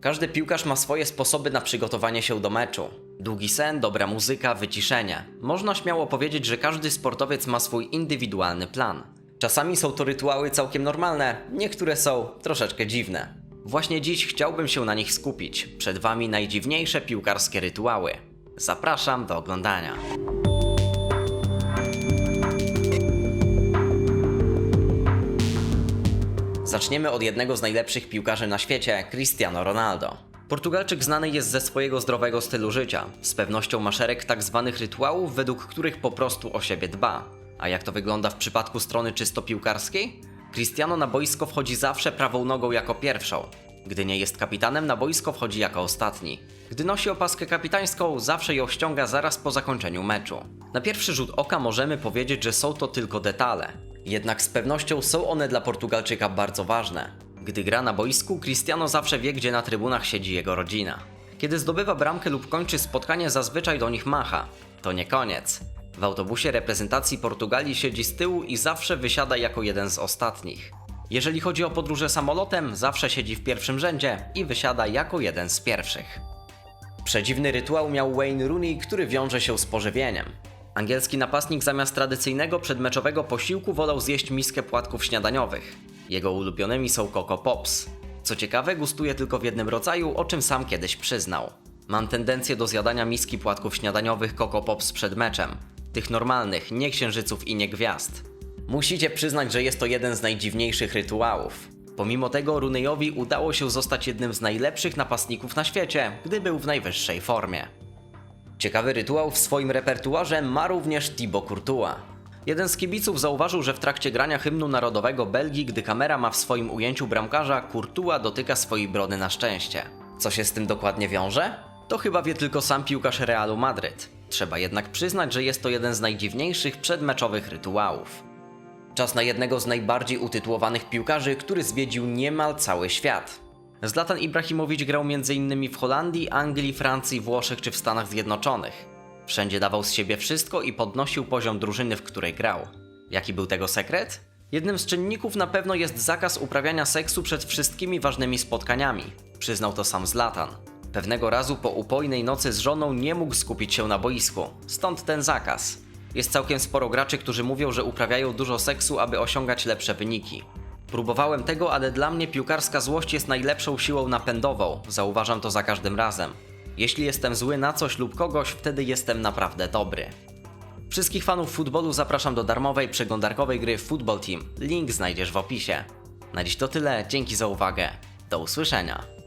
Każdy piłkarz ma swoje sposoby na przygotowanie się do meczu. Długi sen, dobra muzyka, wyciszenie. Można śmiało powiedzieć, że każdy sportowiec ma swój indywidualny plan. Czasami są to rytuały całkiem normalne, niektóre są troszeczkę dziwne. Właśnie dziś chciałbym się na nich skupić. Przed Wami najdziwniejsze piłkarskie rytuały. Zapraszam do oglądania. Zaczniemy od jednego z najlepszych piłkarzy na świecie, Cristiano Ronaldo. Portugalczyk znany jest ze swojego zdrowego stylu życia. Z pewnością ma szereg tak zwanych rytuałów, według których po prostu o siebie dba. A jak to wygląda w przypadku strony czysto piłkarskiej? Cristiano na boisko wchodzi zawsze prawą nogą jako pierwszą. Gdy nie jest kapitanem, na boisko wchodzi jako ostatni. Gdy nosi opaskę kapitańską, zawsze ją ściąga zaraz po zakończeniu meczu. Na pierwszy rzut oka możemy powiedzieć, że są to tylko detale. Jednak z pewnością są one dla Portugalczyka bardzo ważne. Gdy gra na boisku, Cristiano zawsze wie, gdzie na trybunach siedzi jego rodzina. Kiedy zdobywa bramkę lub kończy spotkanie, zazwyczaj do nich macha. To nie koniec. W autobusie reprezentacji Portugalii siedzi z tyłu i zawsze wysiada jako jeden z ostatnich. Jeżeli chodzi o podróże samolotem, zawsze siedzi w pierwszym rzędzie i wysiada jako jeden z pierwszych. Przedziwny rytuał miał Wayne Rooney, który wiąże się z pożywieniem. Angielski napastnik zamiast tradycyjnego przedmeczowego posiłku wolał zjeść miskę płatków śniadaniowych. Jego ulubionymi są Coco Pops. Co ciekawe, gustuje tylko w jednym rodzaju, o czym sam kiedyś przyznał. Mam tendencję do zjadania miski płatków śniadaniowych Coco Pops przed meczem. Tych normalnych, nie księżyców i nie gwiazd. Musicie przyznać, że jest to jeden z najdziwniejszych rytuałów. Pomimo tego Runeyowi udało się zostać jednym z najlepszych napastników na świecie, gdy był w najwyższej formie. Ciekawy rytuał w swoim repertuarze ma również Thibaut Courtois. Jeden z kibiców zauważył, że w trakcie grania hymnu narodowego Belgii, gdy kamera ma w swoim ujęciu bramkarza, Courtois dotyka swojej brody na szczęście. Co się z tym dokładnie wiąże? To chyba wie tylko sam piłkarz Realu Madryt. Trzeba jednak przyznać, że jest to jeden z najdziwniejszych przedmeczowych rytuałów. Czas na jednego z najbardziej utytułowanych piłkarzy, który zwiedził niemal cały świat. Zlatan Ibrahimowicz grał m.in. w Holandii, Anglii, Francji, Włoszech czy w Stanach Zjednoczonych. Wszędzie dawał z siebie wszystko i podnosił poziom drużyny, w której grał. Jaki był tego sekret? Jednym z czynników na pewno jest zakaz uprawiania seksu przed wszystkimi ważnymi spotkaniami. Przyznał to sam Zlatan. Pewnego razu po upojnej nocy z żoną nie mógł skupić się na boisku, stąd ten zakaz. Jest całkiem sporo graczy, którzy mówią, że uprawiają dużo seksu, aby osiągać lepsze wyniki. Próbowałem tego, ale dla mnie piłkarska złość jest najlepszą siłą napędową, zauważam to za każdym razem. Jeśli jestem zły na coś lub kogoś, wtedy jestem naprawdę dobry. Wszystkich fanów futbolu zapraszam do darmowej przeglądarkowej gry Football Team. Link znajdziesz w opisie. Na dziś to tyle, dzięki za uwagę. Do usłyszenia.